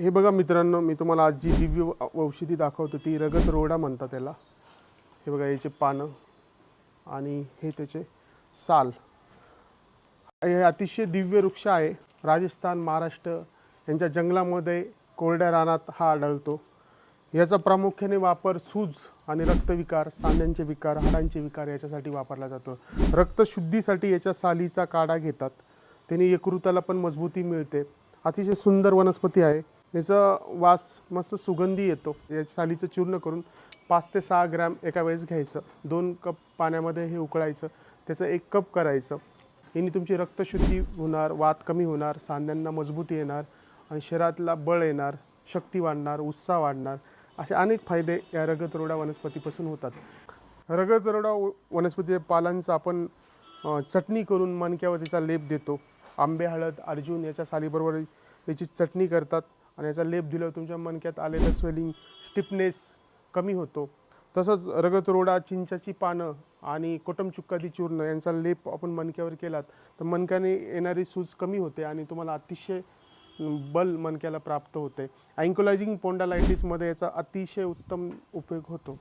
हे बघा मित्रांनो मी तुम्हाला आज जी दिव्य औषधी दाखवतो ती रगत रोडा म्हणतात त्याला हे बघा याचे पानं आणि हे त्याचे साल. हे अतिशय दिव्य वृक्ष आहे. राजस्थान महाराष्ट्र यांच्या जंगलामध्ये कोरड्या रानात हा आढळतो. याचा प्रामुख्याने वापर सूज आणि रक्तविकार सांध्यांचे विकार हाडांचे विकार याच्यासाठी वापरला जातो. रक्तशुद्धीसाठी याच्या सालीचा काढा घेतात. त्याने यकृताला पण मजबूती मिळते. अतिशय सुंदर वनस्पती आहे. याचा वास मस्त सुगंधी येतो. या सालीचं चूर्ण करून पाच ते सहा ग्रॅम एका वेळेस घ्यायचं. दोन कप पाण्यामध्ये हे उकळायचं. त्याचं एक कप करायचं. याने तुमची रक्तशुद्धी होणार वात कमी होणार सांध्यांना मजबूती येणार आणि शरीरातला बळ येणार शक्ती वाढणार उत्साह वाढणार असे अनेक फायदे या रगतरोडा वनस्पतीपासून होतात. रगतरोडा वनस्पतीच्या वनस्पती पालांचा आपण चटणी करून मणक्यावर तिचा लेप देतो. आंबे हळद अर्जुन याच्या सालीबरोबर याची चटणी करतात. आणि याचा लेप दिल्यावर तुमच्या मणक्यात आलेलं स्वेलिंग स्टिफनेस कमी होतो. तसंच रगतरोडा चिंचाची पानं आणि कोटमचुक्कादी चूर्ण यांचा लेप आपण मणक्यावर केलात तर मणक्याने येणारी सूज कमी होते आणि तुम्हाला अतिशय बल मणक्याला प्राप्त होते. अँकोलायझिंग पोंडालायटिसमध्ये याचा अतिशय उत्तम उपयोग होतो.